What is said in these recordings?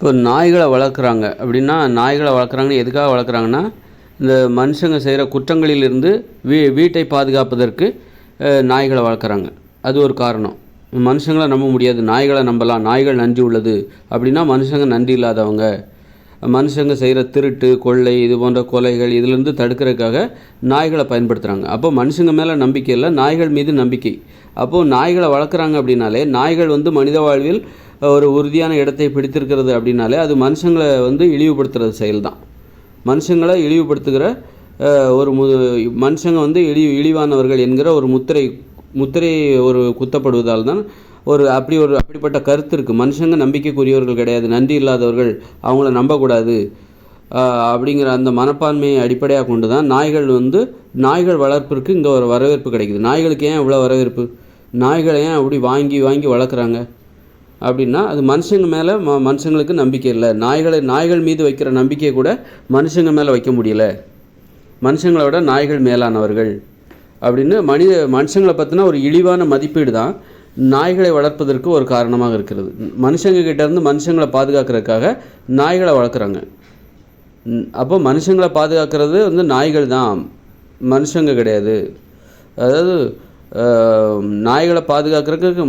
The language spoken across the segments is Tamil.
இப்போ நாய்களை வளர்க்குறாங்க. அப்படின்னா நாய்களை வளர்க்குறாங்கன்னு எதுக்காக வளர்க்குறாங்கன்னா இந்த மனுஷங்க செய்கிற குற்றங்களிலிருந்து வீ வீட்டை பாதுகாப்பதற்கு நாய்களை வளர்க்குறாங்க. அது ஒரு காரணம். மனுஷங்களை நம்ப முடியாது. நாய்களை நம்பலாம். நாய்கள் நன்றி உள்ளது. அப்படின்னா மனுஷங்க நன்றி இல்லாதவங்க. மனுஷங்க செய்கிற திருட்டு கொள்ளை இது போன்ற கொலைகள் இதிலிருந்து தடுக்கிறதுக்காக நாய்களை பயன்படுத்துகிறாங்க அப்போ மனுஷங்க மேலே நம்பிக்கை இல்லை. நாய்கள் மீது நம்பிக்கை. அப்போது நாய்களை வளர்க்குறாங்க அப்படின்னாலே நாய்கள் வந்து மனித வாழ்வில் ஒரு உறுதியான இடத்தை பிடித்திருக்கிறது அப்படின்னாலே அது மனுஷங்களை வந்து இழிவுபடுத்துகிற செயல் தான் மனுஷங்களை இழிவுபடுத்துகிற ஒரு மு மனுஷங்க வந்து இழி இழிவானவர்கள் என்கிற ஒரு முத்திரை முத்திரை ஒரு குத்தப்படுவதால் தான் ஒரு அப்படி ஒரு அப்படிப்பட்ட கருத்து இருக்குது மனுஷங்க நம்பிக்கைக்குரியவர்கள் கிடையாது. நன்றி இல்லாதவர்கள் அவங்கள நம்பக்கூடாது. அப்படிங்கிற அந்த மனப்பான்மையை அடிப்படையாக கொண்டு தான் நாய்கள் வந்து நாய்கள் வளர்ப்பிற்கு இங்கே ஒரு வரவேற்பு கிடைக்குது. நாய்களுக்கு ஏன் இவ்வளோ வரவேற்பு? நாய்களை ஏன் அப்படி வாங்கி வாங்கி வளர்க்குறாங்க? அப்படின்னா அது மனுஷங்க மேலே ம மனுஷங்களுக்கு நம்பிக்கை இல்லை. நாய்களை நாய்கள் மீது வைக்கிற நம்பிக்கையை கூட மனுஷங்க மேலே வைக்க முடியல. மனுஷங்களை விட நாய்கள் மேலானவர்கள். அப்படின்னு மனித மனுஷங்களை பற்றின ஒரு இழிவான மதிப்பீடு தான் நாய்களை வளர்ப்பதற்கு ஒரு காரணமாக இருக்கிறது. மனுஷங்க கிட்டேருந்து மனுஷங்களை பாதுகாக்கிறதுக்காக நாய்களை வளர்க்குறாங்க. அப்போ மனுஷங்களை பாதுகாக்கிறது வந்து நாய்கள் தான். மனுஷங்க கிடையாது. அதாவது நாய்களை பாதுகாக்கிறதுக்கு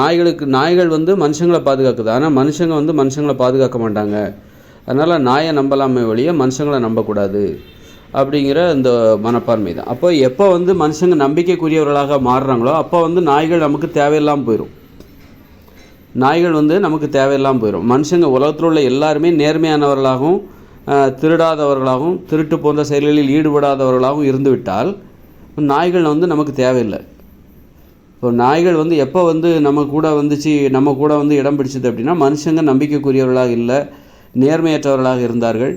நாய்களுக்கு நாய்கள் வந்து மனுஷங்களை பாதுகாக்குது. ஆனால் மனுஷங்க வந்து மனுஷங்களை பாதுகாக்க மாட்டாங்க. அதனால் நாயை நம்பலாமே ஒழிய மனுஷங்களை நம்பக்கூடாது அப்படிங்கிற இந்த மனப்பான்மை தான். அப்போ எப்போ வந்து மனுஷங்க நம்பிக்கைக்குரியவர்களாக மாறுறாங்களோ அப்போ வந்து நாய்கள் நமக்கு தேவையில்லாமல் போயிடும் நாய்கள் வந்து நமக்கு தேவையில்லாமல் போயிடும் மனுஷங்க உலகத்தில் உள்ள எல்லாருமே நேர்மையானவர்களாகவும் திருடாதவர்களாகவும் திருட்டு போன்ற செயல்களில் ஈடுபடாதவர்களாகவும் இருந்துவிட்டால் நாய்கள் வந்து நமக்கு தேவையில்லை. இப்போ நாய்கள் வந்து எப்போ வந்து நம்ம கூட வந்துச்சு நம்ம கூட வந்து இடம் பிடிச்சது அப்படின்னா மனுஷங்க நம்பிக்கைக்குரியவர்களாக இல்லை நேர்மையற்றவர்களாக இருந்தார்கள்.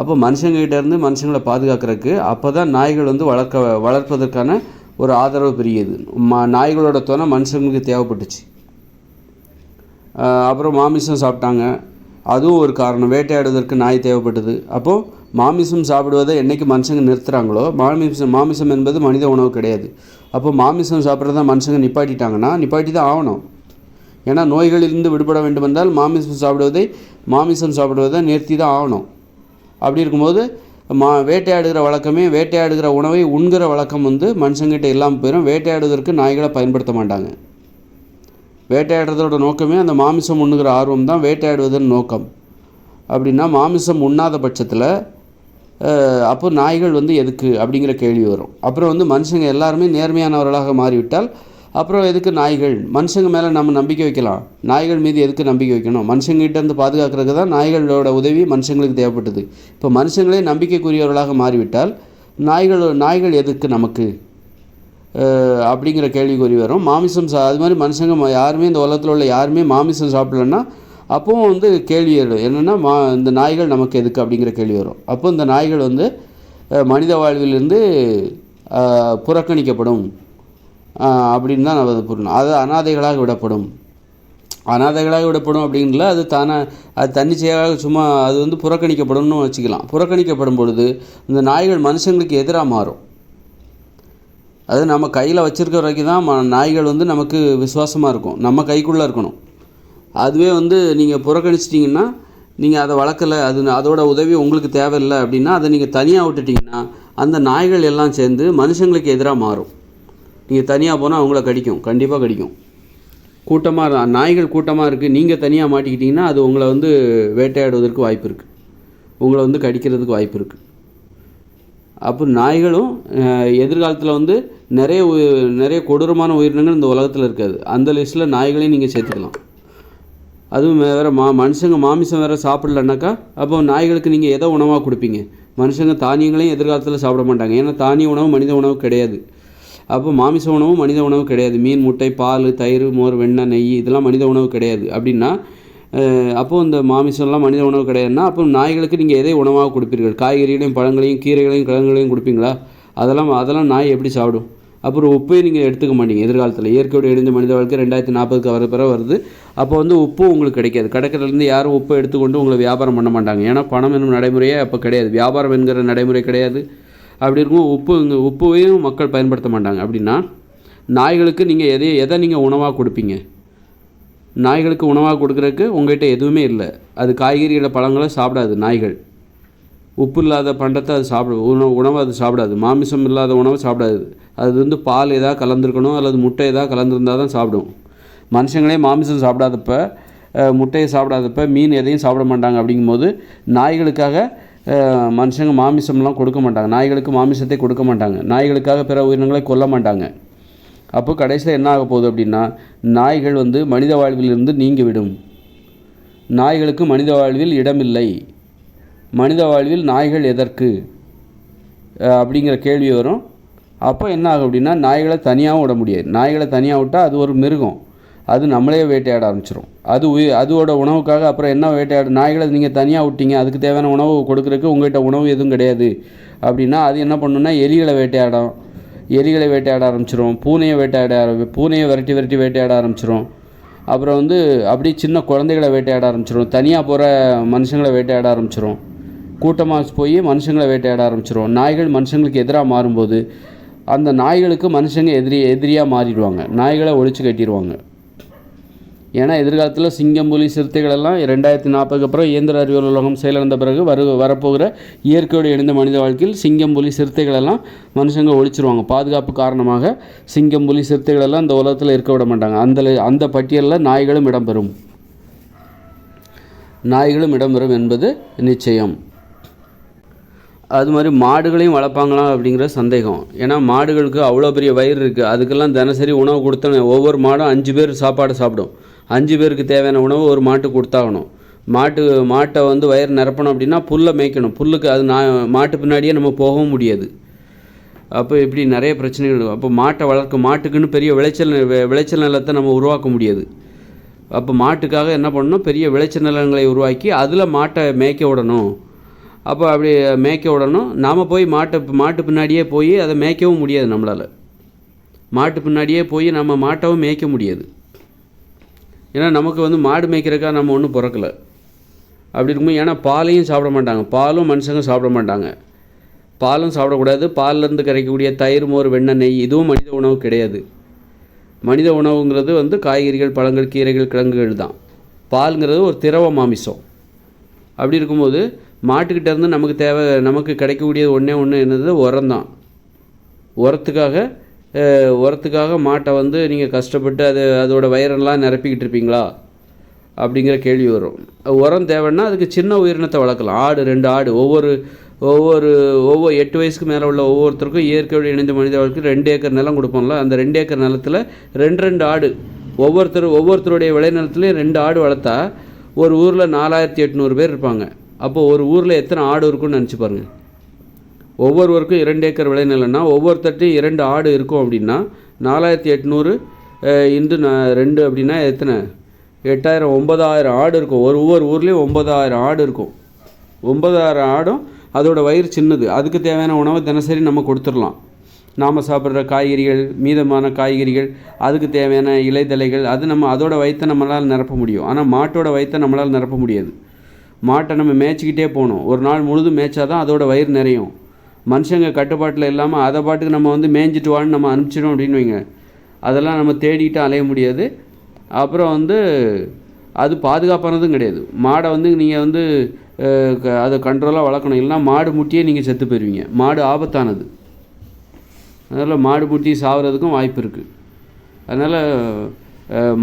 அப்போ மனுஷங்க இருந்து மனுஷங்களை பாதுகாக்கிறதுக்கு அப்போ தான் நாய்கள் வந்து வளர்க்க வளர்ப்பதற்கான ஒரு ஆதரவு பெரியது. மா நாய்களோட துணை மனுஷங்களுக்கு தேவைப்பட்டுச்சு. அப்புறம் மாமிசம் சாப்பிட்டாங்க. அதுவும் ஒரு காரணம். வேட்டையாடுவதற்கு நாய் தேவைப்பட்டது. அப்போது மாமிசம் சாப்பிடுவதை என்றைக்கு மனுஷங்க நிறுத்துகிறாங்களோ மாமிசம் மாமிசம் என்பது மனித உணவு கிடையாது. அப்போ மாமிசம் சாப்பிட்றத மனுஷங்க நிப்பாட்டிட்டாங்கன்னா நிப்பாட்டி தான் ஆகணும். ஏன்னா நோய்களிலிருந்து விடுபட வேண்டுமென்றால் மாமிசம் சாப்பிடுவதை மாமிசம் சாப்பிடுவதை நிறுத்தி தான் ஆகணும். அப்படி இருக்கும்போது மா வேட்டையாடுகிற வழக்கமே வேட்டையாடுகிற உணவை உண்கிற வழக்கம் வந்து மனுஷங்கிட்ட இல்லாமல் போயிடும் வேட்டையாடுவதற்கு நாய்களை பயன்படுத்த மாட்டாங்க. வேட்டையாடுறதோட நோக்கமே அந்த மாமிசம் உண்ணுகிற ஆர்வம் தான் வேட்டையாடுவதன் நோக்கம். அப்படின்னா மாமிசம் உண்ணாத பட்சத்தில் அப்போ நாய்கள் வந்து எதுக்கு அப்படிங்கிற கேள்வி வரும். அப்புறம் வந்து மனுஷங்க எல்லாருமே நேர்மையானவர்களாக மாறிவிட்டால் அப்புறம் எதுக்கு நாய்கள்? மனுஷங்க மேலே நம்ம நம்பிக்கை வைக்கலாம். நாய்கள் மீது எதுக்கு நம்பிக்கை வைக்கணும்? மனுஷங்கிட்ட இருந்து பாதுகாக்கிறதுக்கு தான் நாய்களோட உதவி மனுஷங்களுக்கு தேவைப்பட்டது. இப்போ மனுஷங்களே நம்பிக்கைக்குரியவர்களாக மாறிவிட்டால் நாய்கள் நாய்கள் எதுக்கு நமக்கு? அப்படிங்கிற கேள்விக்குறி வரும். மாமிசம் சா அது மாதிரி மனுஷங்க ம- யாருமே இந்த உலகத்தில் உள்ள யாருமே மாமிசம் சாப்பிடலன்னா அப்போவும் வந்து கேள்வி எழும் என்னென்னா மா இந்த நாய்கள் நமக்கு எதுக்கு அப்படிங்கிற கேள்வி வரும். அப்போ இந்த நாய்கள் வந்து மனித வாழ்விலிருந்து புறக்கணிக்கப்படும். அப்படின்னு தான் நம்ம அதை புரியணும் அது அனாதைகளாக விடப்படும். அனாதைகளாக விடப்படும் அப்படின்ல அது தானே அது தன்னிச்சையாக சும்மா அது வந்து புறக்கணிக்கப்படும்னு வச்சுக்கலாம். புறக்கணிக்கப்படும் பொழுது இந்த நாய்கள் மனுஷங்களுக்கு எதிராக மாறும். அது நம்ம கையில் வச்சுருக்க வரைக்கும் தான் நாய்கள் வந்து நமக்கு விசுவாசமாக இருக்கும். நம்ம கைக்குள்ளே இருக்கணும். அதுவே வந்து நீங்கள் புறக்கணிச்சிட்டிங்கன்னா நீங்கள் அதை வளர்க்கலை அது அதோட உதவி உங்களுக்கு தேவையில்லை அப்படின்னா அதை நீங்கள் தனியாக விட்டுட்டிங்கன்னா அந்த நாய்கள் எல்லாம் சேர்ந்து மனுஷங்களுக்கு எதிராக மாறும். நீங்கள் தனியாக போனால் அவங்கள கடிக்கும் கண்டிப்பாக கடிக்கும். கூட்டமாக நாய்கள் கூட்டமாக இருக்குது நீங்கள் தனியாக மாட்டிக்கிட்டிங்கன்னா அது உங்களை வந்து வேட்டையாடுவதற்கு வாய்ப்பு இருக்குது உங்களை வந்து கடிக்கிறதுக்கு வாய்ப்பு இருக்குது அப்போ நாய்களும் எதிர்காலத்தில் வந்து நிறைய உயிர் நிறைய கொடூரமான உயிரினங்கள் இந்த உலகத்தில் இருக்காது. அந்த லிஸ்ட்டில் நாய்களையும் நீங்கள் சேர்த்துக்கலாம். அதுவும் வேறு மா மனுஷங்க மாமிசம் வேறு சாப்பிட்லனாக்கா அப்போ நாய்களுக்கு நீங்கள் எதை உணவாக கொடுப்பீங்க? மனுஷங்க தானியங்களையும் எதிர்காலத்தில் சாப்பிட மாட்டாங்க. ஏன்னா தானிய உணவு மனித உணவு கிடையாது. அப்போ மாமிச உணவு மனித உணவு கிடையாது. மீன் முட்டை பால் தயிர் மோர் வெண்ணெய் நெய் இதெல்லாம் மனித உணவு கிடையாது. அப்படின்னா அப்போது இந்த மாமிசம்லாம் மனித உணவு கிடையாதுன்னா அப்போ நாய்களுக்கு நீங்கள் எதை உணவாக கொடுப்பீர்கள்? காய்கறிகளையும் பழங்களையும் கீரைகளையும் கிழங்குகளையும் கொடுப்பீங்களா? அதெல்லாம் அதெல்லாம் நாய் எப்படி சாப்பிடும்? அப்புறம் உப்பையும் நீங்கள் எடுத்துக்க மாட்டீங்க. எதிர்காலத்தில் இயற்கையோடு இணைந்த மனித வாழ்க்கை ரெண்டாயிரத்தி நாற்பதுக்கு வர பிற வருது. அப்போ வந்து உப்பு உங்களுக்கு கிடைக்காது. கடற்கரையிலேருந்து யாரும் உப்பை எடுத்துக்கொண்டு உங்களை வியாபாரம் பண்ண மாட்டாங்க. ஏன்னா பணம் என்னும் நடைமுறையே அப்போ கிடையாது. வியாபாரம் என்கிற நடைமுறை கிடையாது. அப்படி இருக்கும் உப்பு இங்கே உப்பையும் மக்கள் பயன்படுத்த மாட்டாங்க. அப்படின்னா நாய்களுக்கு நீங்கள் எதை எதை நீங்கள் உணவாக கொடுப்பீங்க? நாய்களுக்கு உணவாக கொடுக்குறதுக்கு உங்கள்கிட்ட எதுவுமே இல்லை. அது காய்கறிகளை பழங்களை சாப்பிடாது நாய்கள். உப்பு இல்லாத பண்டத்தை அது சாப்பிடும் உணவு உணவை அது சாப்பிடாது. மாமிசம் இல்லாத உணவை சாப்பிடாது. அது வந்து பால் எதாவது கலந்துருக்கணும் அல்லது முட்டை எதாவது கலந்துருந்தால் தான் சாப்பிடும். மனுஷங்களே மாமிசம் சாப்பிடாதப்ப முட்டையை சாப்பிடாதப்ப மீன் எதையும் சாப்பிட மாட்டாங்க அப்படிங்கும்போது நாய்களுக்காக மனுஷங்க மாமிசம்லாம் கொடுக்க மாட்டாங்க. நாய்களுக்கு மாமிசத்தை கொடுக்க மாட்டாங்க. நாய்களுக்காக பிற உயிரினங்களை கொல்ல மாட்டாங்க. அப்போ கடைசியில் என்ன ஆக போகுது அப்படின்னா நாய்கள் வந்து மனித வாழ்விலிருந்து நீங்கிவிடும். நாய்களுக்கு மனித வாழ்வில் இடமில்லை. மனித வாழ்வில் நாய்கள் எதற்கு? அப்படிங்கிற கேள்வி வரும். அப்போ என்ன ஆகும் அப்படின்னா நாய்களை தனியாகவும் விட முடியாது. நாய்களை தனியாக விட்டால் அது ஒரு மிருகம். அது நம்மளே வேட்டையாட ஆரம்பிச்சிடும் அது உயி அதோட உணவுக்காக அப்புறம் என்ன வேட்டையாட நாய்களை நீங்கள் தனியாக விட்டீங்க அதுக்கு தேவையான உணவு கொடுக்குறதுக்கு உங்கள்கிட்ட உணவு எதுவும் கிடையாது. அப்படின்னா அது என்ன பண்ணுன்னா எலிகளை வேட்டையாடும். எலிகளை வேட்டையாட ஆரம்பிச்சிரும். பூனையை வேட்டையாட ஆரம்பி பூனையை விரட்டி விரட்டி வேட்டையாட ஆரம்பிச்சிரும். அப்புறம் வந்து அப்படியே சின்ன குழந்தைகளை வேட்டையாட ஆரம்பிச்சிரும். தனியாக போகிற மனுஷங்களை வேட்டையாட ஆரம்பிச்சிரும். கூட்டமாக போய் மனுஷங்களை வேட்டையாட ஆரம்பிச்சிருவோம். நாய்கள் மனுஷங்களுக்கு எதிராக மாறும்போது அந்த நாய்களுக்கு மனுஷங்க எதிரி எதிரியாக மாறிடுவாங்க. நாய்களை ஒழிச்சு கட்டிடுவாங்க. ஏன்னா எதிர்காலத்தில் சிங்கம் புலி சிறுத்தைகளெல்லாம் ரெண்டாயிரத்தி நாற்பதுக்கு அப்புறம் இயந்திர அறிவியல் உலகம் செயலிழந்த பிறகு வரு வரப்போகிற இயற்கையோடு இணைந்த மனித வாழ்க்கையில் சிங்கம் புலி சிறுத்தைகள் எல்லாம் மனுஷங்க ஒழிச்சிருவாங்க. பாதுகாப்பு காரணமாக சிங்கம் புலி சிறுத்தைகளெல்லாம் அந்த இந்த உலகத்தில் இருக்க விட மாட்டாங்க. அந்த அந்த பட்டியலில் நாய்களும் இடம்பெறும். நாய்களும் இடம்பெறும் என்பது நிச்சயம். அது மாதிரி மாடுகளையும் வளர்ப்பாங்களா அப்படிங்கிற சந்தேகம். ஏன்னா மாடுகளுக்கு அவ்வளோ பெரிய வயிறு இருக்குது அதுக்கெல்லாம் தினசரி உணவு கொடுத்தோன்னே ஒவ்வொரு மாடும் அஞ்சு பேர் சாப்பாடு சாப்பிடும். அஞ்சு பேருக்கு தேவையான உணவு ஒரு மாட்டுக்கு கொடுத்தாகணும். மாட்டு மாட்டை வந்து வயிறு நிரப்பணும் அப்படின்னா புல்லை மேய்க்கணும். புல்லுக்கு அது நான் மாட்டு பின்னாடியே நம்ம போகவும் முடியாது. அப்போ இப்படி நிறைய பிரச்சனைகள் அப்போ மாட்டை வளர்க்க மாட்டுக்குன்னு பெரிய விளைச்சல் விளைச்சல் நிலத்தை நம்ம உருவாக்க முடியாது. அப்போ மாட்டுக்காக என்ன பண்ணணும்? பெரிய விளைச்சல் நிலங்களை உருவாக்கி அதில் மாட்டை மேய்க்க விடணும். அப்போ அப்படி மேய்க்க விடணும். நாம் போய் மாட்டை மாட்டு பின்னாடியே போய் அதை மேய்க்கவும் முடியாது நம்மளால். மாட்டு பின்னாடியே போய் நம்ம மாட்டவும் மேய்க்க முடியாது. ஏன்னா நமக்கு வந்து மாடு மேய்க்கிறக்கா நம்ம ஒன்றும் பிறக்கலை. அப்படி இருக்கும்போது ஏன்னா பாலையும் சாப்பிட மாட்டாங்க. பாலும் மனுஷங்க சாப்பிட மாட்டாங்க. பாலும் சாப்பிடக்கூடாது. பால்லேருந்து கிடைக்கக்கூடிய தயிர் மோர் வெண்ணெய் நெய் இதுவும் மனித உணவு கிடையாது. மனித உணவுங்கிறது வந்து காய்கறிகள் பழங்கள் கீரைகள் கிழங்குகள் தான். பால்ங்கிறது ஒரு திரவ மாமிசம். அப்படி இருக்கும்போது மாட்டுக்கிட்ட இருந்து நமக்கு தேவை நமக்கு கிடைக்கக்கூடிய ஒன்றே ஒன்று என்னது? உரம் தான் உரத்துக்காக உரத்துக்காக மாட்டை வந்து நீங்கள் கஷ்டப்பட்டு அது அதோடய வயிறெல்லாம் நிரப்பிக்கிட்டு இருப்பீங்களா? அப்படிங்கிற கேள்வி வரும். உரம் தேவைன்னா அதுக்கு சின்ன உயிரினத்தை வளர்க்கலாம். ஆடு ரெண்டு ஆடு ஒவ்வொரு ஒவ்வொரு ஒவ்வொரு எட்டு வயசுக்கு மேலே உள்ள ஒவ்வொருத்தருக்கும் இயற்கையோடு இணைந்த மனித வாழ்க்கை ரெண்டு ஏக்கர் நிலம் கொடுப்போம்ல அந்த ரெண்டு ஏக்கர் நிலத்தில் ரெண்டு ரெண்டு ஆடு ஒவ்வொருத்தர் ஒவ்வொருத்தருடைய விளைநிலத்துலேயும் ரெண்டு ஆடு வளர்த்தா ஒரு ஊரில் நாலாயிரத்தி எட்நூறு பேர் இருப்பாங்க. அப்போது ஒரு ஊரில் எத்தனை ஆடு இருக்குன்னு நினச்சி பாருங்கள் ஒவ்வொருவருக்கும் இரண்டு ஏக்கர் விளைநிலம்னா ஒவ்வொருத்தட்டையும் இரண்டு ஆடு இருக்கும் அப்படின்னா நாலாயிரத்தி எட்நூறு இன்று ரெண்டு அப்படின்னா எத்தனை? எட்டாயிரம் ஒன்பதாயிரம் ஆடு இருக்கும். ஒரு ஒவ்வொரு ஊர்லேயும் ஒன்பதாயிரம் ஆடு இருக்கும். ஒன்பதாயிரம் ஆடும் அதோடய வயிறு சின்னது. அதுக்கு தேவையான உணவை தினசரி நம்ம கொடுத்துடலாம். நாம் சாப்பிட்ற காய்கறிகள் மீதமான காய்கறிகள் அதுக்கு தேவையான இலைதலைகள் அது நம்ம அதோட வயிற்றை நம்மளால் நிரப்ப முடியும். ஆனால் மாட்டோட வயிற்றை நம்மளால் நிரப்ப முடியாது. மாட்டை நம்ம மேய்ச்சிக்கிட்டே போகணும். ஒரு நாள் முழுதும் மேய்ச்சாதான் அதோட வயிறு நிறையும். மனுஷங்க கட்டுப்பாட்டில் இல்லாமல் அதை பாட்டுக்கு நம்ம வந்து மேய்ஞ்சிட்டு வான்னு நம்ம அனுப்பிச்சிடும் அப்படின்னு வைங்க. அதெல்லாம் நம்ம தேடிக்கிட்டு அலைய முடியாது. அப்புறம் வந்து அது பாதுகாப்பானதும் கிடையாது. மாடை வந்து நீங்கள் வந்து க- அதை கண்ட்ரோலாக வளர்க்கணும். இல்லைன்னா மாடு முட்டியே நீங்கள் செத்து போயிடுவீங்க மாடு ஆபத்தானது. அதனால் மாடு பூட்டி சாகிறதுக்கும் வாய்ப்பு இருக்குது அதனால்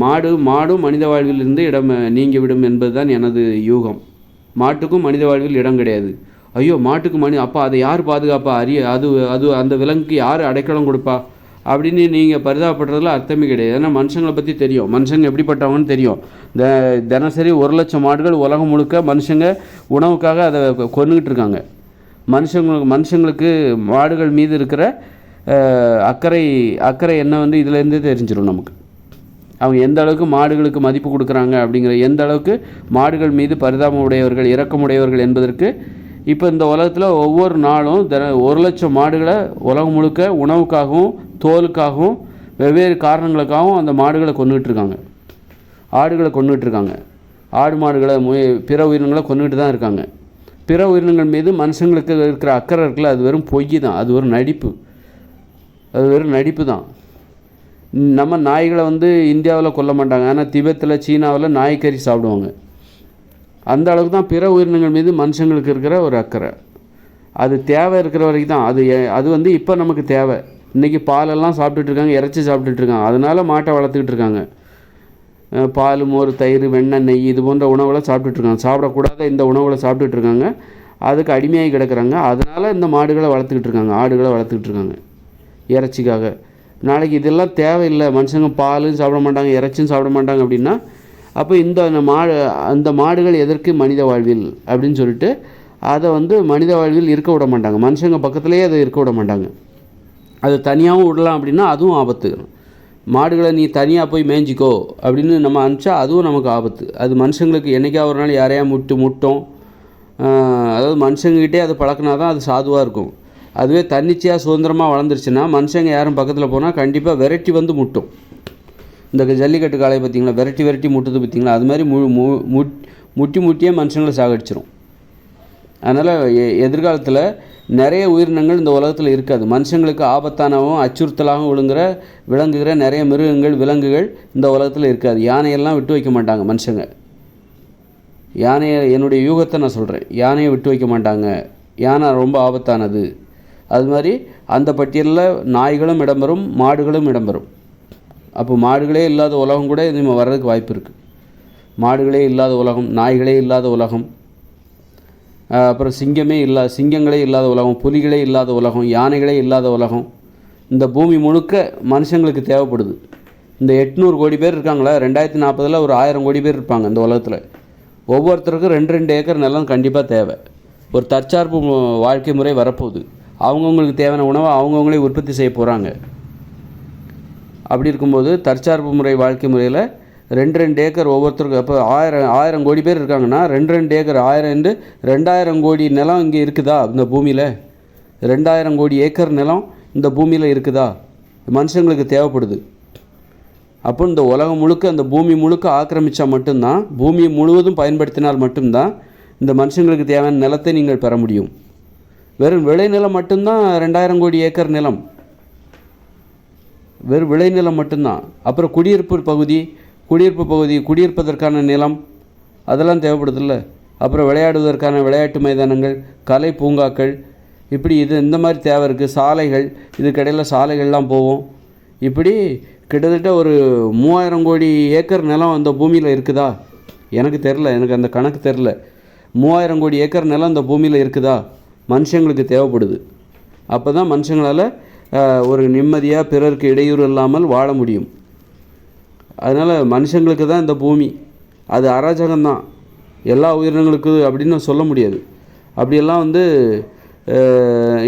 மாடு மாடும் மனித வாழ்விலிருந்து இடம் நீங்கி விடும் என்பதுதான் எனது யூகம். மாட்டுக்கும் மனித வாழ்வில் இடம் கிடையாது. ஐயோ மாட்டுக்கு மனி அப்பா அதை யார் பாதுகாப்பா? அறிய அது அது அந்த விலங்குக்கு யார் அடைக்கலம் கொடுப்பா? அப்படின்னு நீங்கள் பரிதாபப்படுறதுல அர்த்தமே கிடையாது. ஏன்னா மனுஷங்களை பற்றி தெரியும். மனுஷங்க எப்படிப்பட்டவங்கன்னு தெரியும். த தினசரி ஒரு லட்சம் மாடுகள் உலகம் முழுக்க மனுஷங்க உணவுக்காக அதை கொன்னுக்கிட்டு இருக்காங்க. மனுஷங்களுக்கு மனுஷங்களுக்கு மாடுகள் மீது இருக்கிற அக்கறை அக்கறை என்ன வந்து இதுலேருந்தே தெரிஞ்சிடும் நமக்கு. அவங்க எந்த அளவுக்கு மாடுகளுக்கு மதிப்பு கொடுக்குறாங்க அப்படிங்கிற எந்த அளவுக்கு மாடுகள் மீது பரிதாபம் உடையவர்கள் இரக்கமுடையவர்கள் என்பதற்கு இப்போ இந்த உலகத்தில் ஒவ்வொரு நாளும் தின ஒரு லட்சம் மாடுகளை உலகம் முழுக்க உணவுக்காகவும் தோலுக்காகவும் வெவ்வேறு காரணங்களுக்காகவும் அந்த மாடுகளை கொண்டுகிட்டு இருக்காங்க. ஆடுகளை கொண்டுகிட்டு இருக்காங்க. ஆடு மாடுகளை முய பிற உயிரினங்களை கொண்டுகிட்டு தான் இருக்காங்க. பிற உயிரினங்கள் மீது மனுஷங்களுக்கு இருக்கிற அக்கறை இருக்குல்ல அது வெறும் பொய் தான் அது ஒரு நடிப்பு. அது வெறும் நடிப்பு தான். நம்ம நாய்களை வந்து இந்தியாவில் கொல்ல மாட்டாங்க. ஆனால் திபெத்தில் சீனாவில் நாய்க்கறி சாப்பிடுவாங்க. அந்த அளவுக்கு தான் பிற உயிரினங்கள் மீது மனுஷங்களுக்கு இருக்கிற ஒரு அக்கறை. அது தேவை இருக்கிற வரைக்கும் தான். அது அது வந்து இப்போ நமக்கு தேவை. இன்றைக்கி பாலெல்லாம் சாப்பிட்டுட்டு இருக்காங்க இறைச்சி சாப்பிட்டுட்டு இருக்காங்க. அதனால மாட்டை வளர்த்துக்கிட்டு இருக்காங்க. பால் மோர் தயிர் வெண்ணெய் நெய் இது போன்ற உணவுகளை சாப்பிட்டுட்ருக்காங்க சாப்பிடக்கூடாத இந்த உணவுகளை சாப்பிட்டுட்ருக்காங்க அதுக்கு அடிமையாகி கிடக்குறாங்க. அதனால் இந்த மாடுகளை வளர்த்துக்கிட்டு இருக்காங்க. ஆடுகளை வளர்த்துக்கிட்டு இருக்காங்க. இறைச்சிக்காக. நாளைக்கு இதெல்லாம் தேவையில்லை. மனுஷங்க பாலும் சாப்பிட மாட்டாங்க இறைச்சியும் சாப்பிட மாட்டாங்க அப்படின்னா அப்போ இந்த அந்த மாடு அந்த மாடுகள் எதற்கு மனித வாழ்வில் அப்படின்னு சொல்லிட்டு அதை வந்து மனித வாழ்வில் இருக்க விட மாட்டாங்க. மனுஷங்க பக்கத்துலேயே அதை இருக்க விட மாட்டாங்க. அது தனியாகவும் விடலாம் அப்படின்னா அதுவும் ஆபத்து. மாடுகளை நீ தனியாக போய் மேய்ஞ்சிக்கோ அப்படின்னு நம்ம அனுப்பிச்சா அதுவும் நமக்கு ஆபத்து. அது மனுஷங்களுக்கு என்னைக்கா ஒரு நாள் யாரையா முட்டு முட்டும். அதாவது மனுஷங்ககிட்டே அது பழக்கினா தான் அது சாதுவாக இருக்கும். அதுவே தன்னிச்சையாக சுதந்திரமாக வளர்ந்துருச்சுன்னா மனுஷங்க யாரும் பக்கத்தில் போனால் கண்டிப்பாக விரட்டி வந்து முட்டும். இந்த ஜல்லிக்கட்டு காளையை பார்த்தீங்களா? விரட்டி விரட்டி முட்டுது பார்த்திங்களா? அது மாதிரி மு மு முட்- முட்டி முட்டியே மனுஷங்களை சாகடிச்சிரும். அதனால் எதிர்காலத்தில் நிறைய உயிரினங்கள் இந்த உலகத்தில் இருக்காது. மனுஷங்களுக்கு ஆபத்தானவும் அச்சுறுத்தலாகவும் விழுங்குற விளங்குகிற நிறைய மிருகங்கள் விலங்குகள் இந்த உலகத்தில் இருக்காது. யானையெல்லாம் விட்டு வைக்க மாட்டாங்க மனுஷங்க. யானையை என்னுடைய யூகத்தை நான் சொல்கிறேன் யானையை விட்டு வைக்க மாட்டாங்க. யானை ரொம்ப ஆபத்தானது. அது மாதிரி அந்த பட்டியலில் நாய்களும் இடம்பெறும் மாடுகளும் இடம்பெறும். அப்போ மாடுகளே இல்லாத உலகம் கூட இனிமேல் வர்றதுக்கு வாய்ப்பு இருக்குது மாடுகளே இல்லாத உலகம் நாய்களே இல்லாத உலகம் அப்புறம் சிங்கமே இல்லா சிங்கங்களே இல்லாத உலகம் புலிகளே இல்லாத உலகம் யானைகளே இல்லாத உலகம். இந்த பூமி முழுக்க மனுஷங்களுக்கு தேவைப்படுது. இந்த எட்நூறு கோடி பேர் இருக்காங்களா? ரெண்டாயிரத்தி நாற்பதில் ஒரு ஆயிரம் கோடி பேர் இருப்பாங்க இந்த உலகத்தில். ஒவ்வொருத்தருக்கும் ரெண்டு ரெண்டு ஏக்கர் நிலம் கண்டிப்பாக தேவை. ஒரு தற்சார்பு வாழ்க்கை முறை வரப்போகுது. அவங்கவுங்களுக்கு தேவையான உணவை அவங்கவுங்களே உற்பத்தி செய்ய போகிறாங்க அப்படி இருக்கும்போது தற்சார்பு முறை வாழ்க்கை முறையில் ரெண்டு ரெண்டு ஏக்கர் ஒவ்வொருத்தருக்கும் அப்போ ஆயிரம் ஆயிரம் கோடி பேர் இருக்காங்கன்னா ரெண்டு ரெண்டு ஏக்கர் ஆயிரம் ரெண்டு ரெண்டாயிரம் கோடி நிலம் இங்கே இருக்குதா இந்த பூமியில்? ரெண்டாயிரம் கோடி ஏக்கர் நிலம் இந்த பூமியில் இருக்குதா? மனுஷங்களுக்கு தேவைப்படுது. அப்போ இந்த உலகம் முழுக்க அந்த பூமி முழுக்க ஆக்கிரமித்தா மட்டும்தான் பூமியை முழுவதும் பயன்படுத்தினால் மட்டும்தான் இந்த மனுஷங்களுக்கு தேவையான நிலத்தை நீங்கள் பெற முடியும். வெறும் விளைநிலம் மட்டும்தான் ரெண்டாயிரம் கோடி ஏக்கர் நிலம். வெறும் விளைநிலம் மட்டும்தான். அப்புறம் குடியிருப்பு பகுதி குடியிருப்பு பகுதி குடியிருப்பதற்கான நிலம் அதெல்லாம் தேவைப்படுதில்ல. அப்புறம் விளையாடுவதற்கான விளையாட்டு மைதானங்கள் கலை பூங்காக்கள் இப்படி இது இந்த மாதிரி தேவை இருக்குது சாலைகள் இதுக்கிடையில் சாலைகள்லாம் போவோம் இப்படி கிட்டத்தட்ட ஒரு மூவாயிரம் கோடி ஏக்கர் நிலம் அந்த பூமியில் இருக்குதா? எனக்கு தெரில எனக்கு அந்த கணக்கு தெரில மூவாயிரம் கோடி ஏக்கர் நிலம் அந்த பூமியில் இருக்குதா? மனுஷங்களுக்கு தேவைப்படுது. அப்போ தான் மனுஷங்களால் ஒரு நிம்மதியாக பிறருக்கு இடையூறு இல்லாமல் வாழ முடியும். அதனால் மனுஷங்களுக்கு தான் இந்த பூமி. அது அராஜகம்தான். எல்லா உயிரினங்களுக்கு அப்படின்னு சொல்ல முடியாது. அப்படியெல்லாம் வந்து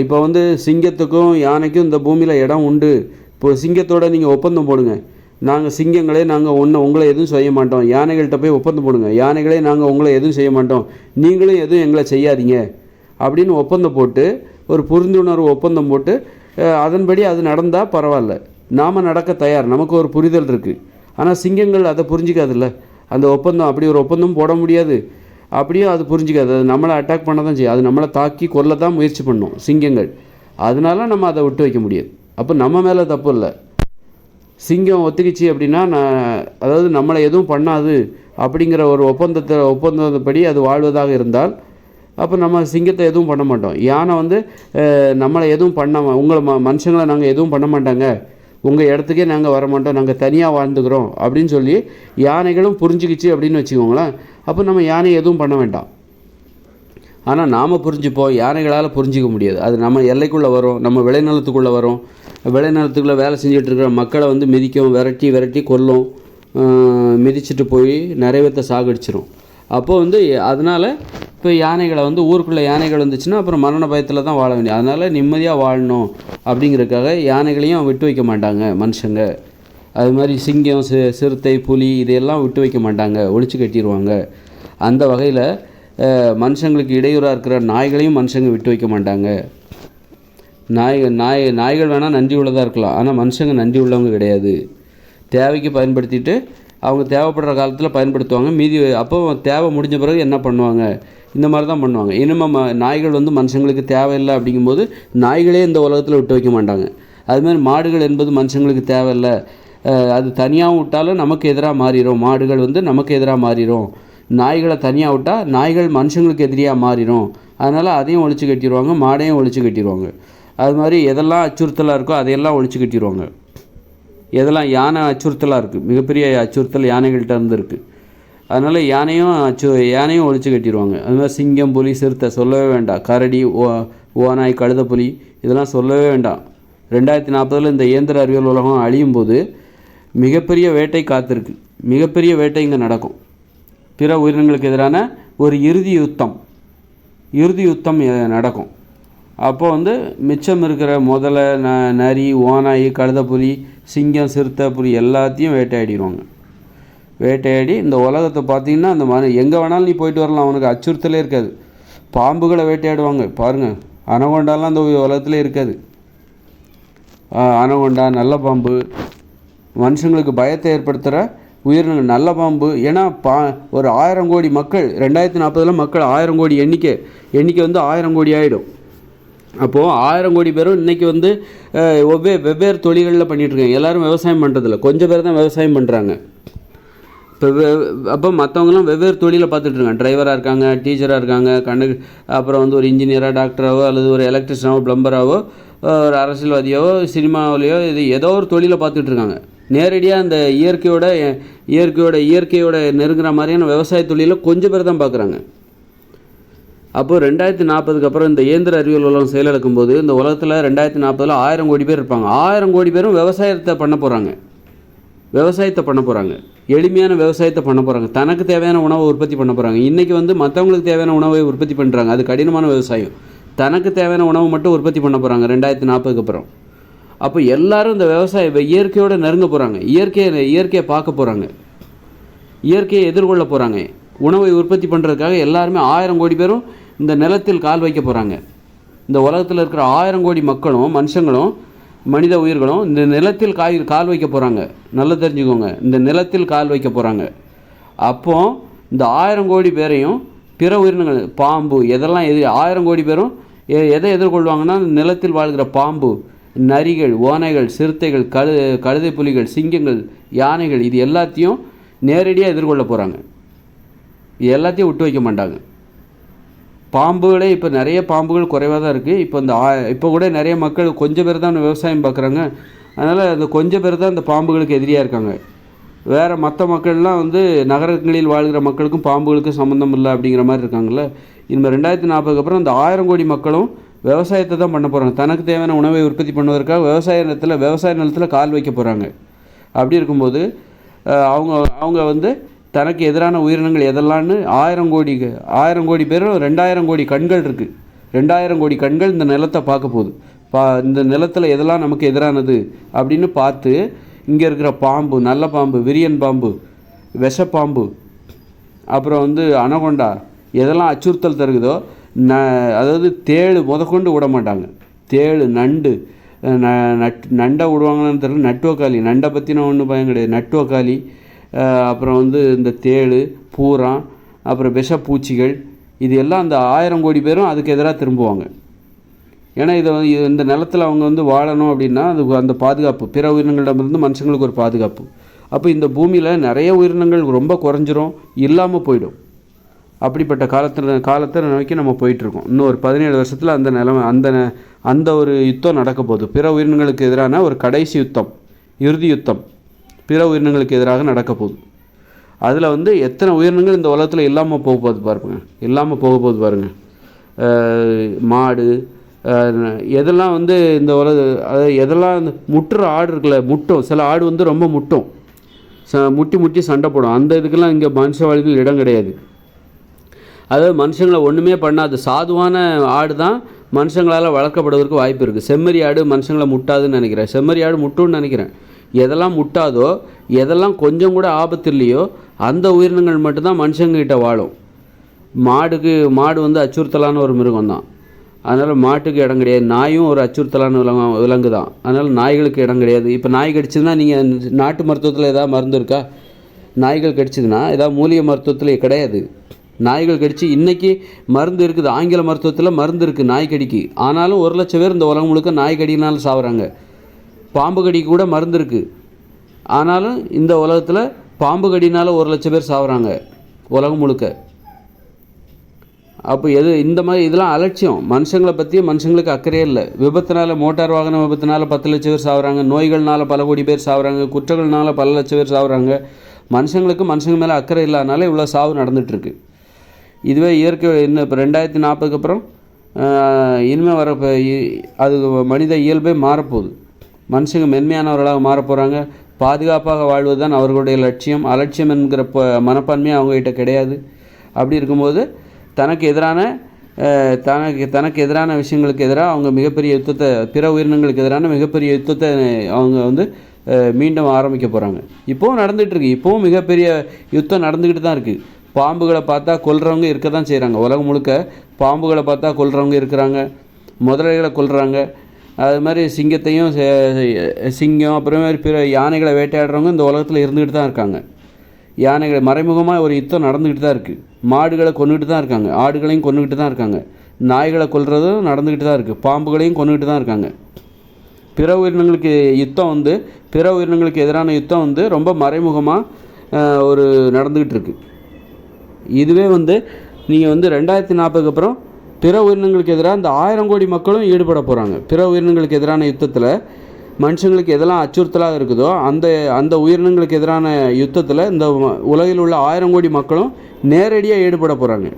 இப்போ வந்து சிங்கத்துக்கும் யானைக்கும் இந்த பூமியில் இடம் உண்டு. இப்போ சிங்கத்தோட நீங்கள் ஒப்பந்தம் போடுங்க. நாங்கள் சிங்கங்களே நாங்கள் ஒன்று உங்களை எதுவும் செய்ய மாட்டோம். யானைகள்கிட்ட போய் ஒப்பந்தம் போடுங்க. யானைகளே நாங்கள் உங்களை எதுவும் செய்ய மாட்டோம். நீங்களும் எதுவும் எங்களை செய்யாதீங்க. அப்படின்னு ஒப்பந்தம் போட்டு ஒரு புரிந்துணர்வு ஒப்பந்தம் போட்டு அதன்படி அது நடந்தால் பரவாயில்ல. நாம் நடக்க தயார். நமக்கு ஒரு புரிதல் இருக்குது ஆனால் சிங்கங்கள் அதை புரிஞ்சிக்காதுல்ல. அந்த ஒப்பந்தம் அப்படி ஒரு ஒப்பந்தம் போட முடியாது. அப்படியும் அது புரிஞ்சிக்காது. அது நம்மளை அட்டாக் பண்ண தான் செய்யும். அது நம்மளை தாக்கி கொல்ல தான் முயற்சி பண்ணும் சிங்கங்கள். அதனால நம்ம அதை விட்டு வைக்க முடியாது. அப்போ நம்ம மேலே தப்பு இல்லை. சிங்கம் ஒத்துக்கிச்சு அப்படின்னா நான் அதாவது நம்மளை எதுவும் பண்ணாது அப்படிங்கிற ஒரு ஒப்பந்தத்தை ஒப்பந்தப்படி அது வாழ்வதாக இருந்தால் அப்போ நம்ம சிங்கத்தை எதுவும் பண்ண மாட்டோம். யானை வந்து நம்மளை எதுவும் பண்ண உங்களை ம மனுஷங்களை நாங்கள் எதுவும் பண்ண மாட்டாங்க. உங்கள் இடத்துக்கே நாங்கள் வர மாட்டோம். நாங்கள் தனியாக வாழ்ந்துக்கிறோம். அப்படின்னு சொல்லி யானைகளும் புரிஞ்சுக்கிச்சு அப்படின்னு வச்சுக்கோங்களேன். அப்போ நம்ம யானை எதுவும் பண்ண வேண்டாம். ஆனால் நாம் புரிஞ்சுப்போம். யானைகளால் புரிஞ்சிக்க முடியாது. அது நம்ம எல்லைக்குள்ளே வரும். நம்ம விளைநிலத்துக்குள்ளே வரும். விளைநிலத்துக்குள்ளே வேலை செஞ்சுட்டு இருக்கிற மக்களை வந்து மிதிக்கும் விரட்டி விரட்டி கொல்லும். மிதிச்சிட்டு போய் நிறைய பேர்த்த சாகடிச்சிரும். அப்போது வந்து அதனால் இப்போ யானைகளை வந்து ஊருக்குள்ளே யானைகள் வந்துச்சுன்னா அப்புறம் மரண பயத்தில் தான் வாழ வேண்டியது அதனால் நிம்மதியாக வாழணும் அப்படிங்கிறதுக்காக யானைகளையும் விட்டு வைக்க மாட்டாங்க மனுஷங்க. அது மாதிரி சிங்கம் சி சிறுத்தை புலி இதையெல்லாம் விட்டு வைக்க மாட்டாங்க. ஒழிச்சு கட்டிடுவாங்க அந்த வகையில் மனுஷங்களுக்கு இடையூறாக இருக்கிற நாய்களையும் மனுஷங்க விட்டு வைக்க மாட்டாங்க. நாய் நாய் நாய்கள் வேணால் நன்றி உள்ளதாக இருக்கலாம். ஆனால் மனுஷங்க நன்றி உள்ளவங்க கிடையாது. தேவைக்கு பயன்படுத்திட்டு அவங்க தேவைப்படுற காலத்தில் பயன்படுத்துவாங்க. மீதி அப்போ தேவை முடிஞ்ச பிறகு என்ன பண்ணுவாங்க? இந்த மாதிரி தான் பண்ணுவாங்க. இனிமே ம நாய்கள் வந்து மனுஷங்களுக்கு தேவையில்லை அப்படிங்கும்போது நாய்களே இந்த உலகத்தில் விட்டு வைக்க மாட்டாங்க. அது மாதிரி மாடுகள் என்பது மனுஷங்களுக்கு தேவையில்லை. அது தனியாகவும் விட்டாலும் நமக்கு எதிராக மாறிடும் மாடுகள் வந்து நமக்கு எதிராக மாறிடும் நாய்களை தனியாக விட்டால் நாய்கள் மனுஷங்களுக்கு எதிரியாக மாறிடும் அதனால் அதையும் ஒழிச்சு கட்டிடுவாங்க மாடையும் ஒழிச்சு கட்டிடுவாங்க. அது மாதிரி எதெல்லாம் அச்சுறுத்தலாக இருக்கோ அதையெல்லாம் ஒழிச்சு கட்டிடுவாங்க. இதெல்லாம் யானை அச்சுறுத்தலாக இருக்குது மிகப்பெரிய அச்சுறுத்தல் யானைகள்கிட்ட இருந்து இருக்குது அதனால் யானையும் அச்சு யானையும் ஒழிச்சு கட்டிடுவாங்க அது சிங்கம் புலி சிறுத்தை சொல்லவே வேண்டாம். கரடி ஓ ஓநாய் கழுத புலி இதெல்லாம் சொல்லவே வேண்டாம். ரெண்டாயிரத்தி நாற்பதில் இந்த இயந்திர அறிவியல் உலகம் அழியும் போது மிகப்பெரிய வேட்டை காத்திருக்கு. மிகப்பெரிய வேட்டை இங்கே நடக்கும். பிற உயிரினங்களுக்கு எதிரான ஒரு இறுதி யுத்தம். இறுதி யுத்தம் நடக்கும். அப்போ வந்து மிச்சம் இருக்கிற முதலை ந நரி ஓநாய் கழுதப்புலி சிங்கம் சிறுத்தை புலி எல்லாத்தையும் வேட்டையாடிடுவாங்க. வேட்டையாடி இந்த உலகத்தை பார்த்தீங்கன்னா அந்த மன எங்கே வேணாலும் நீ போயிட்டு வரலாம் அவனுக்கு அச்சுறுத்தலே இருக்காது. பாம்புகளை வேட்டையாடுவாங்க. பாருங்கள் அனகொண்டாலாம் அந்த உலகத்தில் இருக்காது. அனகொண்டா நல்ல பாம்பு. மனுஷங்களுக்கு பயத்தை ஏற்படுத்துகிற உயிரினங்கள் நல்ல பாம்பு. ஏன்னா பா ஒரு ஆயிரம் கோடி மக்கள் ரெண்டாயிரத்தி நாற்பதில் மக்கள் ஆயிரம் கோடி எண்ணிக்கை எண்ணிக்கை வந்து ஆயிரம் கோடி ஆகிடும் அப்போது ஆயிரம் கோடி பேரும் இன்றைக்கி வந்து ஒவ்வே வெவ்வேறு தொழில்களில் பண்ணிகிட்ருக்காங்க எல்லோரும் விவசாயம் பண்ணுறதில்ல கொஞ்சம் பேர் தான் விவசாயம் பண்ணுறாங்க இப்போ அப்போ மற்றவங்களாம் வெவ்வேறு தொழிலை பார்த்துட்டு இருக்காங்க டிரைவராக இருக்காங்க டீச்சராக இருக்காங்க கண்டு அப்புறம் வந்து ஒரு இன்ஜினியராக டாக்டராகவோ அல்லது ஒரு எலக்ட்ரிஷனாவோ ப்ளம்பராகவோ ஒரு அரசியல்வாதியாவோ சினிமாவிலையோ இது ஏதோ ஒரு தொழிலை பார்த்துட்டு இருக்காங்க நேரடியாக அந்த இயற்கையோட இயற்கையோட இயற்கையோட நெருங்குற மாதிரியான விவசாய தொழிலை கொஞ்சம் பேர் தான் பார்க்குறாங்க. அப்போது ரெண்டாயிரத்தி நாற்பதுக்கு அப்புறம் இந்த இயந்திர அறிவியல் உலகம் செயலிழக்கும் போது இந்த உலகத்தில் ரெண்டாயிரத்தி நாற்பதில் ஆயிரம் கோடி பேர் இருப்பாங்க. ஆயிரம் கோடி பேரும் விவசாயத்தை பண்ண போகிறாங்க விவசாயத்தை பண்ண போகிறாங்க எளிமையான விவசாயத்தை பண்ண போகிறாங்க தனக்கு தேவையான உணவை உற்பத்தி பண்ண போகிறாங்க இன்றைக்கி வந்து மற்றவங்களுக்கு தேவையான உணவை உற்பத்தி பண்ணுறாங்க அது கடினமான விவசாயம். தனக்கு தேவையான உணவு மட்டும் உற்பத்தி பண்ண போகிறாங்க ரெண்டாயிரத்தி நாற்பதுக்கு அப்புறம். அப்போ எல்லாரும் இந்த விவசாய இயற்கையோடு நெருங்க போகிறாங்க இயற்கையை இயற்கையை பார்க்க போகிறாங்க இயற்கையை எதிர்கொள்ள போகிறாங்க உணவை உற்பத்தி பண்ணுறதுக்காக எல்லாருமே ஆயிரம் கோடி பேரும் இந்த நிலத்தில் கால் வைக்க போகிறாங்க இந்த உலகத்தில் இருக்கிற ஆயிரம் கோடி மக்களும் மனுஷங்களும் மனித உயிர்களும் இந்த நிலத்தில் காய் கால் வைக்க போகிறாங்க நல்லா தெரிஞ்சுக்கோங்க. இந்த நிலத்தில் கால் வைக்க போகிறாங்க அப்போ இந்த ஆயிரம் கோடி பேரையும் பிற உயிரினங்கள் பாம்பு எதெல்லாம் எது ஆயிரம் கோடி பேரும் எ- எதை எதிர்கொள்வாங்கன்னா இந்த நிலத்தில் வாழ்கிற பாம்பு நரிகள் ஓனைகள் சிறுத்தைகள் கழு கழுதை புலிகள் சிங்கங்கள் யானைகள் இது எல்லாத்தையும் நேரடியாக எதிர்கொள்ள போகிறாங்க எல்லாத்தையும் விட்டு வைக்க மாட்டாங்க. பாம்புகளே இப்போ நிறைய பாம்புகள் குறைவாக தான் இருக்குது இப்போ இந்த ஆ- இப்போ கூட நிறைய மக்கள் கொஞ்சம் பேர் தான் விவசாயம் பார்க்குறாங்க அதனால் அந்த கொஞ்சம் பேர் தான் இந்த பாம்புகளுக்கு எதிரியாக இருக்காங்க. வேறு மற்ற மக்கள்லாம் வந்து நகரங்களில் வாழ்கிற மக்களுக்கும் பாம்புகளுக்கும் சம்மந்தம் இல்லை அப்படிங்கிற மாதிரி இருக்காங்கல்ல. இனிமேல் ரெண்டாயிரத்தி நாற்பதுக்கு அப்புறம் இந்த ஆயிரம் கோடி மக்களும் விவசாயத்தை தான் பண்ண போகிறாங்க தனக்கு தேவையான உணவை உற்பத்தி பண்ணுவதற்காக விவசாய நிலத்தில் விவசாய நிலத்தில் கால் வைக்க போகிறாங்க அப்படி இருக்கும்போது அவங்க அவங்க வந்து தனக்கு எதிரான உயிரினங்கள் எதெல்லாம்னு? ஆயிரம் கோடி ஆயிரம் கோடி பேரும் ரெண்டாயிரம் கோடி கண்கள் இருக்குது ரெண்டாயிரம் கோடி கண்கள் இந்த நிலத்தை பார்க்க போகுது. பா இந்த நிலத்தில் எதெல்லாம் நமக்கு எதிரானது அப்படின்னு பார்த்து இங்கே இருக்கிற பாம்பு நல்ல பாம்பு விரியன் பாம்பு விஷப்பாம்பு அப்புறம் வந்து அனகொண்டா எதெல்லாம் அச்சுறுத்தல் தருகுதோ ந அதாவது தேள் முதற்கொண்டு விட மாட்டாங்க. தேள் நண்டு ந நட் நண்டை விடுவாங்களான்னு தெரியல நட்டுவக்காளி. நண்டை பற்றின ஒன்றும் பயம் கிடையாது. நட்டுவக்காளி அப்புறம் வந்து இந்த தேள் பூரா அப்புறம் விஷப்பூச்சிகள் இது எல்லாம் அந்த ஆயிரம் கோடி பேரும் அதுக்கு எதிராக திரும்புவாங்க. ஏன்னா இதை வந்து இந்த நிலத்தில் அவங்க வந்து வாழணும் அப்படின்னா அது அந்த பாதுகாப்பு பிற உயிரினங்களிடமிருந்து மனுஷங்களுக்கு ஒரு பாதுகாப்பு. அப்போ இந்த பூமியில் நிறைய உயிரினங்கள் ரொம்ப குறைஞ்சிரும் இல்லாமல் போயிடும். அப்படிப்பட்ட காலத்தில் காலத்தை நோக்கி நம்ம போயிட்டுருக்கோம். இன்னும் ஒரு பதினேழு வருஷத்தில் அந்த நிலைமை அந்த ந- அந்த ஒரு யுத்தம் நடக்க போகுது. பிற உயிரினங்களுக்கு எதிரான ஒரு கடைசி யுத்தம் இறுதி யுத்தம். பிற உயிரினங்களுக்கு எதிராக நடக்க போகுது. அதில் வந்து எத்தனை உயிரினங்கள் இந்த உலகத்தில் இல்லாமல் போக போகுது பாருங்க. இல்லாமல் போக போகுது பாருங்க. மாடு எதெல்லாம் வந்து இந்த உலக அதாவது எதெல்லாம் முட்டுற ஆடு இருக்குல்ல முட்டும். சில ஆடு வந்து ரொம்ப முட்டும். ச முட்டி முட்டி சண்டை போடும். அந்த இதுக்கெல்லாம் இங்கே மனுஷ வாழ்வில் இடம் கிடையாது. அதாவது மனுஷங்களை ஒன்றுமே பண்ணாது. சாதுவான ஆடு தான் மனுஷங்களால் வளர்க்கப்படுவதற்கு வாய்ப்பு இருக்குது செம்மறி ஆடு மனுஷங்களை முட்டாதுன்னு நினைக்கிறேன். செம்மறி ஆடு முட்டும்னு நினைக்கிறேன். எதெல்லாம் முட்டாதோ எதெல்லாம் கொஞ்சம் கூட ஆபத்து இல்லையோ அந்த உயிரினங்கள் மட்டும்தான் மனுஷங்கக்கிட்ட வாழும். மாடுக்கு மாடு வந்து அச்சுறுத்தலான ஒரு மிருகம் தான் அதனால் மாட்டுக்கு இடம் கிடையாது. நாயும் ஒரு அச்சுறுத்தலான விலங்கு விலங்கு தான் அதனால் நாய்களுக்கு இடம் கிடையாது. இப்போ நாய் கடிச்சதுன்னா நீங்கள் நாட்டு மருத்துவத்தில் ஏதாவது மருந்து இருக்கா? நாய்கள் கடிச்சதுன்னா ஏதாவது மூலிகை மருத்துவத்தில் கிடையாது. நாய்கள் கடிச்சு இன்றைக்கி மருந்து இருக்குது. ஆங்கில மருத்துவத்தில் மருந்து இருக்குது நாய் கடிக்கு. ஆனாலும் ஒரு லட்சம் பேர் இந்த உலகம் முழுக்க நாய் கடினாலும் சாவறாங்க. பாம்பு கடி கூட மருந்து இருக்குது ஆனாலும் இந்த உலகத்தில் பாம்பு கடினால் ஒரு லட்சம் பேர் சாகுறாங்க உலகம் முழுக்க. அப்போ எது இந்த மாதிரி இதெல்லாம் அலட்சியம். மனுஷங்களை பற்றி மனுஷங்களுக்கு அக்கறையே இல்லை. விபத்துனால மோட்டார் வாகன விபத்தினால் பத்து லட்சம் பேர் சாகுறாங்க நோய்கள்னால பல கோடி பேர் சாகுறாங்க குற்றங்கள்னால பல லட்சம் பேர் சாகுறாங்க மனுஷங்களுக்கு மனுஷங்க மேலே அக்கறை இல்லாதனால இவ்வளோ சாவு நடந்துகிட்ருக்கு இதுவே இயற்கை இன்னும் இப்போ ரெண்டாயிரத்தி நாற்பதுக்கு அப்புறம் இனிமேல் வர இப்போ இ- அது மனித இயல்பே மாறப்போகுது. மனுஷங்க மென்மையானவர்களாக மாறப் போகிறாங்க பாதுகாப்பாக வாழ்வது தான் அவர்களுடைய லட்சியம். அலட்சியம் என்கிற ப மனப்பான்மையே அவங்ககிட்ட கிடையாது. அப்படி இருக்கும்போது தனக்கு எதிரான தனக்கு தனக்கு எதிரான விஷயங்களுக்கு எதிராக அவங்க மிகப்பெரிய யுத்தத்தை பிற உயிரினங்களுக்கு எதிரான மிகப்பெரிய யுத்தத்தை அவங்க வந்து மீண்டும் ஆரம்பிக்க போகிறாங்க இப்போவும் நடந்துகிட்ருக்கு இப்போவும் மிகப்பெரிய யுத்தம் நடந்துக்கிட்டு தான் இருக்குது பாம்புகளை பார்த்தா கொல்றவங்க இருக்க தான் செய்கிறாங்க உலகம் முழுக்க பாம்புகளை பார்த்தா கொல்றவங்க இருக்கிறாங்க. முதலைகளை கொல்றாங்க. அது மாதிரி சிங்கத்தையும் சே- சிங்கம் அப்புறம் மாதிரி பிற யானைகளை வேட்டையாடுறவங்க இந்த உலகத்தில் இருந்துக்கிட்டு தான் இருக்காங்க. யானைகளை மறைமுகமாக ஒரு யுத்தம் நடந்துக்கிட்டு தான் இருக்குது மாடுகளை கொண்டுகிட்டு தான் இருக்காங்க. ஆடுகளையும் கொண்டுகிட்டு தான் இருக்காங்க. நாய்களை கொல்றதும் நடந்துக்கிட்டு தான் இருக்குது பாம்புகளையும் கொண்டுகிட்டு தான் இருக்காங்க. பிற உயிரினங்களுக்கு யுத்தம் வந்து பிற உயிரினங்களுக்கு எதிரான யுத்தம் வந்து ரொம்ப மறைமுகமாக ஒரு நடந்துக்கிட்டு இருக்குது இதுவே வந்து நீங்கள் வந்து ரெண்டாயிரத்தி நாற்பதுக்கு அப்புறம் பிற உயிரினங்களுக்கு எதிராக இந்த ஆயிரம் கோடி மக்களும் ஈடுபட போகிறாங்க பிற உயிரினங்களுக்கு எதிரான யுத்தத்தில் மனுஷங்களுக்கு எதெல்லாம் அச்சுறுத்தலாக இருக்குதோ அந்த அந்த உயிரினங்களுக்கு எதிரான யுத்தத்தில் இந்த உலகில் உள்ள ஆயிரம் கோடி மக்களும் நேரடியாக ஈடுபட போகிறாங்க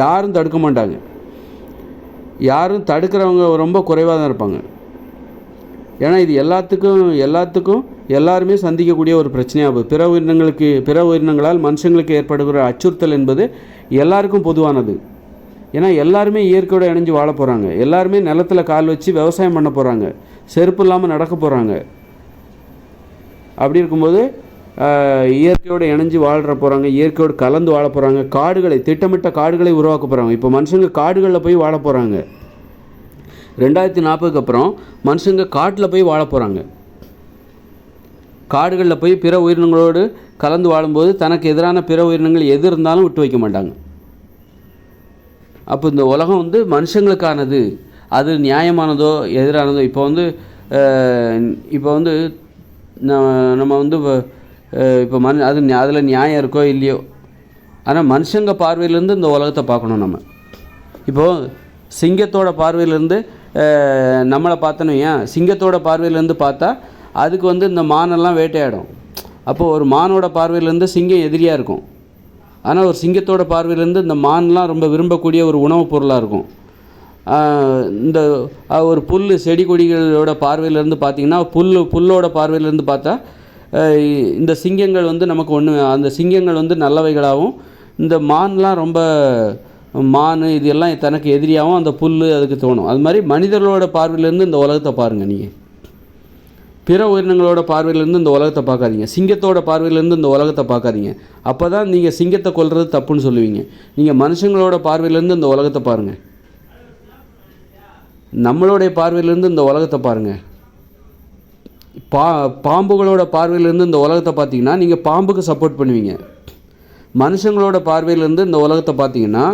யாரும் தடுக்க மாட்டாங்க. யாரும் தடுக்கிறவங்க ரொம்ப குறைவாக தான் இருப்பாங்க. ஏன்னா இது எல்லாத்துக்கும் எல்லாத்துக்கும் எல்லாருமே சந்திக்கக்கூடிய ஒரு பிரச்சனையாகும் பிற உயிரினங்களுக்கு பிற உயிரினங்களால் மனுஷங்களுக்கு ஏற்படுகிற அச்சுறுத்தல் என்பது எல்லாருக்கும் பொதுவானது. ஏன்னா எல்லாருமே இயற்கையோடு இணைஞ்சு வாழ போகிறாங்க எல்லாருமே நிலத்துல கால் வச்சு விவசாயம் பண்ண போகிறாங்க செருப்பு இல்லாமல் நடக்க போகிறாங்க அப்படி இருக்கும்போது இயற்கையோடு இணைஞ்சு வாழ்கிற போகிறாங்க இயற்கையோடு கலந்து வாழ போகிறாங்க காடுகளை திட்டமிட்ட காடுகளை உருவாக்க போகிறாங்க இப்போ மனுஷங்க காடுகளில் போய் வாழ போகிறாங்க ரெண்டாயிரத்தி நாற்பதுக்கு அப்புறம் மனுஷங்க காட்டில் போய் வாழ போகிறாங்க காடுகளில் போய் பிற உயிரினங்களோடு கலந்து வாழும்போது தனக்கு எதிரான பிற உயிரினங்கள் எது இருந்தாலும் விட்டு வைக்க மாட்டாங்க. அப்போ இந்த உலகம் வந்து மனுஷங்களுக்கானது. அது நியாயமானதோ எதிரானதோ. இப்போ வந்து இப்போ வந்து நம்ம வந்து இப்போ, இப்போ மனு அது அதில் நியாயம் இருக்கோ இல்லையோ. ஆனால் மனுஷங்க பார்வையிலேருந்து இந்த உலகத்தை பார்க்கணும் நம்ம. இப்போது சிங்கத்தோட பார்வையிலேருந்து நம்மளை பார்த்தோன்னு ஏன் சிங்கத்தோட பார்வையிலேருந்து பார்த்தா அதுக்கு வந்து இந்த மானெல்லாம் வேட்டையாடும். அப்போது ஒரு மானோட பார்வையிலேருந்து சிங்கம் எதிரியாக இருக்கும். ஆனால் ஒரு சிங்கத்தோட பார்வையிலேருந்து இந்த மான்லாம் ரொம்ப விரும்பக்கூடிய ஒரு உணவுப் பொருளாக இருக்கும். இந்த ஒரு புல் செடி கொடிகளோட பார்வையிலேருந்து பார்த்தீங்கன்னா புல் புல்லோட பார்வையிலேருந்து பார்த்தா இந்த சிங்கங்கள் வந்து நமக்கு ஒன்று அந்த சிங்கங்கள் வந்து நல்லவைகளாகவும் இந்த மான்லாம் ரொம்ப மான் இது எல்லாம் தனக்கு எதிரியாகவும் அந்த புல் அதுக்கு தோணும். அது மாதிரி மனிதர்களோட பார்வையிலேருந்து இந்த உலகத்தை பாருங்கள் நீங்கள் பிற உயிரினங்களோட பார்வையிலேருந்து இந்த உலகத்தை பார்க்காதீங்க. சிங்கத்தோட பார்வையிலேருந்து இந்த உலகத்தை பார்க்காதீங்க. அப்போ தான் நீங்கள் சிங்கத்தை கொல்றது தப்புன்னு சொல்லுவீங்க. நீங்கள் மனுஷங்களோட பார்வையிலேருந்து இந்த உலகத்தை பாருங்கள் நம்மளுடைய பார்வையிலேருந்து இந்த உலகத்தை பாருங்கள் பா பாம்புகளோட பார்வையிலேருந்து இந்த உலகத்தை பார்த்தீங்கன்னா நீங்கள் பாம்புக்கு சப்போர்ட் பண்ணுவீங்க. மனுஷங்களோட பார்வையிலேருந்து இந்த உலகத்தை பார்த்தீங்கன்னா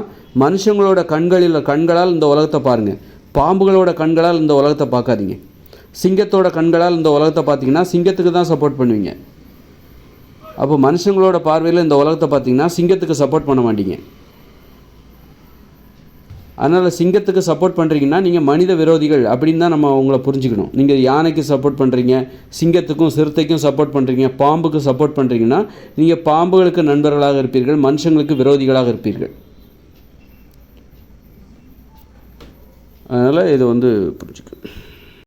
மனுஷங்களோட கண்களில் கண்களால் இந்த உலகத்தை பாருங்கள் பாம்புகளோட கண்களால் இந்த உலகத்தை பார்க்காதீங்க. சிங்கத்தோட கண்களால் இந்த உலகத்தை பார்த்தீங்கன்னா சிங்கத்துக்கு தான் சப்போர்ட் பண்ணுவீங்க. அப்போ மனுஷங்களோட பார்வையில் இந்த உலகத்தை பார்த்தீங்கன்னா சிங்கத்துக்கு சப்போர்ட் பண்ண மாட்டீங்க. அதனால் சிங்கத்துக்கு சப்போர்ட் பண்ணுறீங்கன்னா நீங்கள் மனித விரோதிகள் அப்படின்னு தான் நம்ம உங்களை புரிஞ்சுக்கணும். நீங்கள் யானைக்கு சப்போர்ட் பண்ணுறீங்க சிங்கத்துக்கும் சிறுத்தைக்கும் சப்போர்ட் பண்ணுறீங்க பாம்புக்கு சப்போர்ட் பண்ணுறீங்கன்னா நீங்கள் பாம்புகளுக்கு நண்பர்களாக இருப்பீர்கள் மனுஷங்களுக்கு விரோதிகளாக இருப்பீர்கள். அதனால் இது வந்து புரிஞ்சுக்கணும்.